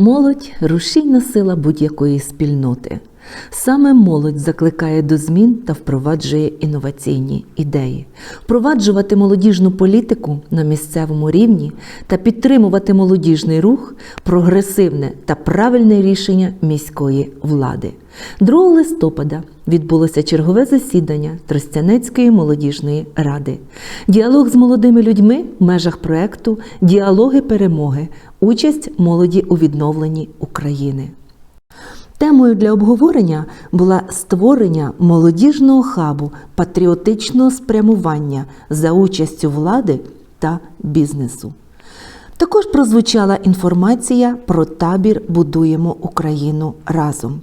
Молодь рушійна сила будь-якої спільноти. Саме молодь закликає до змін та впроваджує інноваційні ідеї, впроваджувати молодіжну політику на місцевому рівні та підтримувати молодіжний рух прогресивне та правильне рішення міської влади. 2 листопада відбулося чергове засідання Тростянецької молодіжної ради. Діалог з молодими людьми в межах проекту Діалоги перемоги. Участь молоді у відновленні України. Темою для обговорення була створення молодіжного хабу патріотичного спрямування за участю влади та бізнесу. Також прозвучала інформація про табір Будуємо Україну разом.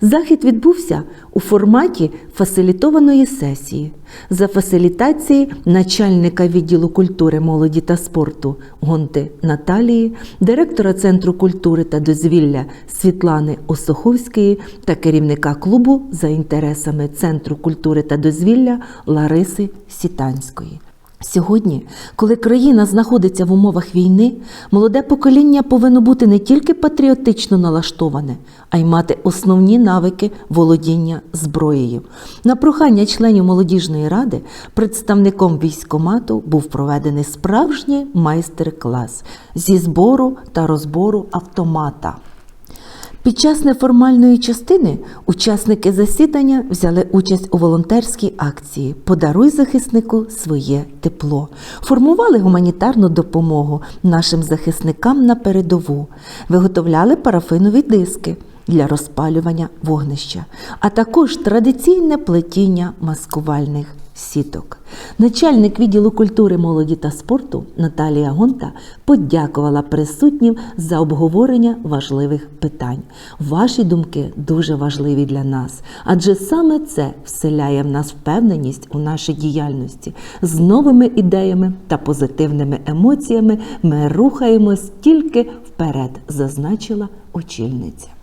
Захід відбувся у форматі фасилітованої сесії за фасилітації начальника відділу культури, молоді та спорту Гонти Наталії, директора Центру культури та дозвілля Світлани Осоховської та керівника клубу за інтересами Центру культури та дозвілля Лариси Сітанської. Сьогодні, коли країна знаходиться в умовах війни, молоде покоління повинно бути не тільки патріотично налаштоване, а й мати основні навики володіння зброєю. На прохання членів молодіжної ради представником військомату був проведений справжній майстер-клас зі збору та розбору автомата. Під час неформальної частини учасники засідання взяли участь у волонтерській акції Подаруй захиснику своє тепло, формували гуманітарну допомогу нашим захисникам на передову, виготовляли парафинові диски для розпалювання вогнища, а також традиційне плетіння маскувальних сіток. Начальник відділу культури, молоді та спорту Наталія Гонта подякувала присутнім за обговорення важливих питань. Ваші думки дуже важливі для нас, адже саме це вселяє в нас впевненість у нашій діяльності. З новими ідеями та позитивними емоціями ми рухаємось тільки вперед, зазначила очільниця.